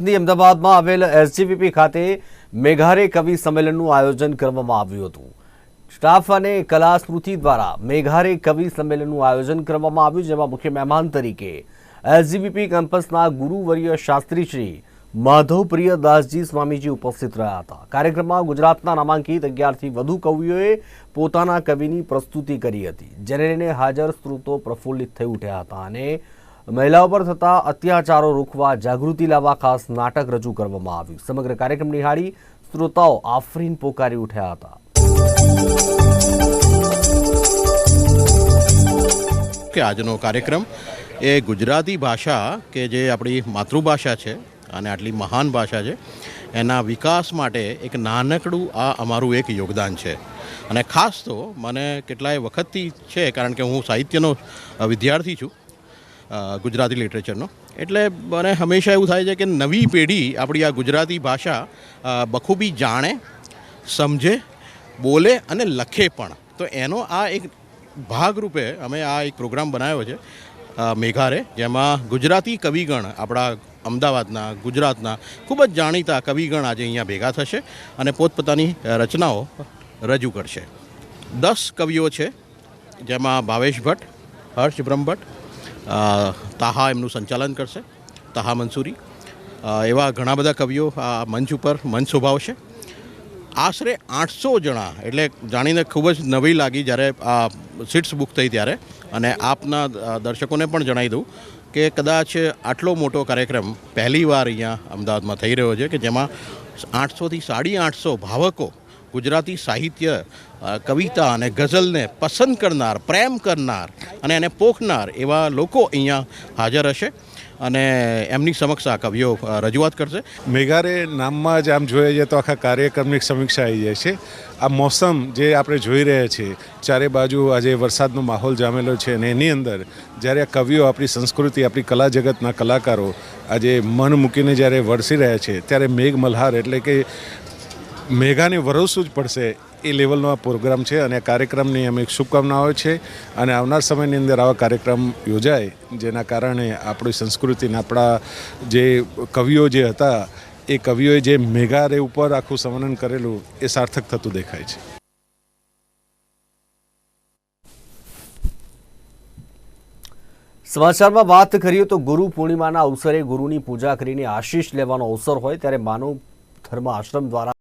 ની અમદાવાદમાં આવેલ એસજીપીપી ખાતે મેઘારે કવિ સંમેલનનું આયોજન કરવામાં આવ્યું હતું. સ્ટાફ અને કલા સ્મૃતિ દ્વારા મેઘારે કવિ સંમેલનનું આયોજન કરવામાં આવ્યું, જેમાં મુખ્ય મહેમાન તરીકે એસજીપીપી કેમ્પસના ગુરુવર્ય શાસ્ત્રી શ્રી માધવપ્રિય દાસજી સ્વામીજી ઉપસ્થિત રહ્યા હતા. કાર્યક્રમમાં ગુજરાતના નામાંકિત અગિયારથી વધુ કવિઓએ પોતાના કવિની પ્રસ્તુતિ કરી હતી, જેને લઈને હાજર સ્ત્રોતો પ્રફુલ્લિત થઈ ઉઠ્યા હતા અને મહિલાઓ પર થતા અત્યાચારો રોકવા જાગૃતિ લાવવા ખાસ નાટક રજૂ કરવામાં આવ્યું. સમગ્ર કાર્યક્રમ નિહાળી શ્રોતાઓ આફરીન પોકારી ઉઠ્યા હતા. કે આજનો કાર્યક્રમ એ ગુજરાતી ભાષા કે જે આપણી માતૃભાષા છે અને આટલી મહાન ભાષા છે, એના વિકાસ માટે એક નાનકડું આ અમારું એક યોગદાન છે. અને ખાસ તો મને કેટલાય વખતથી છે, કારણ કે હું સાહિત્યનો વિદ્યાર્થી છું ગુજરાતી લિટરેચરનો. એટલે મને હંમેશા એવું થાય છે કે નવી પેઢી આપણી આ ગુજરાતી ભાષા બખૂબી જાણે, સમજે, બોલે અને લખે પણ. તો એનો આ એક ભાગરૂપે અમે આ એક પ્રોગ્રામ બનાવ્યો છે મેઘારે, જેમાં ગુજરાતી કવિગણ આપણા અમદાવાદના, ગુજરાતના ખૂબ જ જાણીતા કવિગણ આજે અહીંયા ભેગા થશે અને પોતપોતાની રચનાઓ રજૂ કરશે. દસ કવિઓ છે, જેમાં ભાવેશ ભટ્ટ, હર્ષ બ્રહ્મભટ્ટ તાહા એમનું સંચાલન કરશે, તાહા મંસૂરી. એવા ઘણા બધા કવિઓ આ મંચ ઉપર મંચ શોભાવશે. આશરે આઠસો જણા, એટલે જાણીને ખૂબ જ નવી લાગી જ્યારે આ સીટ્સ બુક થઈ ત્યારે. અને આપના દર્શકોને પણ જણાવી દઉં કે કદાચ આટલો મોટો કાર્યક્રમ પહેલીવાર અહીંયા અમદાવાદમાં થઈ રહ્યો છે કે જેમાં આઠસોથી સાડી આઠસો ભાવકો ગુજરાતી સાહિત્ય કવિતા અને ગઝલને પસંદ કરનાર, પ્રેમ કરનાર અને એને પોખનાર એવા લોકો અહીંયા હાજર હશે અને એમની સમક્ષ આ કવિઓ રજૂઆત કરશે. મેઘારે નામમાં જ આમ જોઈએ છે તો આખા કાર્યક્રમની સમીક્ષા આવી જાય છે. આ મોસમ જે આપણે જોઈ રહ્યા છીએ, ચારે બાજુ આજે વરસાદનો માહોલ જામેલો છે અને એની અંદર જ્યારે આ કવિઓ આપણી સંસ્કૃતિ, આપણી કલા જગતના કલાકારો આજે મન મૂકીને જ્યારે વરસી રહ્યા છે, ત્યારે મેઘ મલ્હાર એટલે કે મેઘાને વરસવું જ પડશે એ લેવલનો આ પ્રોગ્રામ છે અને કાર્યક્રમની અમે શુભકામનાઓ છે અને આવનાર સમયની અંદર આવા કાર્યક્રમ યોજાય જેના કારણે આપણી સંસ્કૃતિને આપણા જે કવિઓ જે હતા, એ કવિઓએ જે મેઘારે ઉપર આખું સંવનન કરેલું એ સાર્થક થતું દેખાય છે. સમાચારમાં વાત કરીએ તો ગુરુ પૂર્ણિમાના અવસરે ગુરુની પૂજા કરીને આશીષ લેવાનો અવસર હોય ત્યારે માનવ ધર્મ આશ્રમ દ્વારા